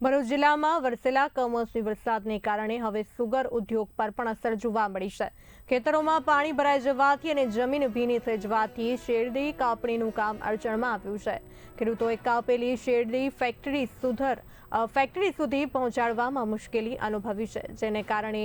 ભરૂચ જિલ્લામાં વરસેલા કમોસમી વરસાદને કારણે હવે સુગર ઉદ્યોગ પર પણ અસર જોવા મળી છે. ખેતરોમાં પાણી ભરાઈ જવાથી અને જમીન ભીની થઈ જવાથી શેરડી કાપણીનું કામ અડચણમાં આવ્યું છે. ખેડૂતોએ કાપેલી શેરડી ફેક્ટરી સુધર ફેક્ટરી સુધી પહોંચાડવામાં મુશ્કેલી અનુભવી છે, જેને કારણે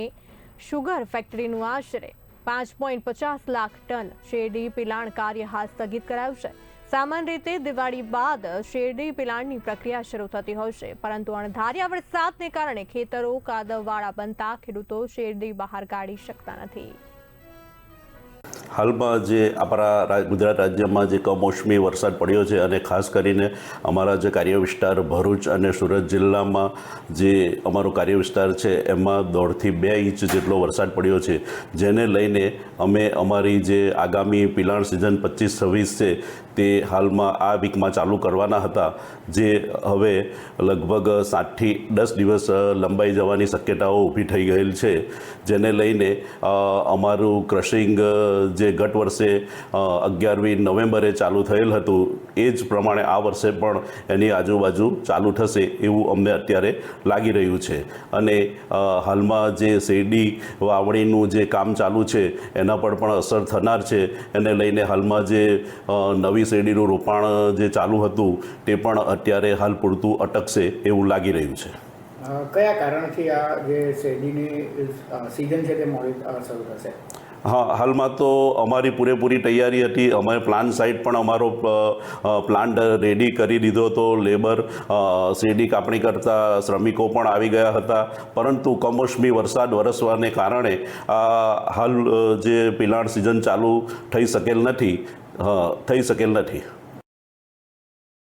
સુગર ફેક્ટરીનું આશરે પાંચ પોઈન્ટ પચાસ લાખ ટન શેરડી પિલાણ કાર્ય હાથ સ્થગિત કરાયું છે. સામાન્ય રીતે દિવાળી બાદ શેરડી પિલાણની પ્રક્રિયા શરૂ થતી હોય છે, પરંતુ અણધાર્યા વરસાદને કારણે ખેતરો, કાદવવાળા બનતા ખેડૂતો શેરડી બહાર કાઢી શકતા નથી. હાલમાં જે આપણા ગુજરાત રાજ્યમાં જે કમોસમી વરસાદ પડ્યો છે અને ખાસ કરીને અમારા જે કાર્ય વિસ્તાર ભરૂચ અને સુરત જિલ્લામાં જે અમારો કાર્ય વિસ્તાર છે એમાં દોઢથી બે ઇંચ જેટલો વરસાદ પડ્યો છે. જેને લઈને અમે અમારી જે આગામી પિલાણ સિઝન પચીસ છવ્વીસ છે તે હાલમાં આ વીકમાં ચાલુ કરવાના હતા. જે હવે લગભગ સાતથી દસ દિવસ લંબાઈ જવાની શક્યતાઓ ઊભી થઈ ગયેલ છે. જેને લઈને અમારું ક્રશિંગ અ, જે ગત વર્ષે અગિયારમી નવેમ્બરે ચાલુ થયેલ હતું, એ જ પ્રમાણે આ વર્ષે પણ એની આજુબાજુ ચાલુ થશે એવું અમને અત્યારે લાગી રહ્યું છે. અને હાલમાં જે શેરડી વાવણીનું જે કામ ચાલુ છે, એના પર પણ અસર થનાર છે. એને લઈને હાલમાં જે નવી શેરડીનું રોપાણ જે ચાલુ હતું, તે પણ અત્યારે હાલ પૂરતું અટકશે એવું લાગી રહ્યું છે. કયા કારણથી આ જે શેરડીની સિઝન છે તે મોડી શરૂ થશે? હા, હાલમાં તો અમારી પૂરેપૂરી તૈયારી હતી. અમે પ્લાન સાઇટ પણ અમારો પ્લાન્ટ રેડી કરી દીધો હતો. લેબર શેરડી કાપણી કરતા શ્રમિકો પણ આવી ગયા હતા. પરંતુ કમોસમી વરસાદ વરસવાને કારણે આ હાલ જે પિલાણ સિઝન ચાલુ થઈ શકેલ નથી. થઈ શકેલ નથી.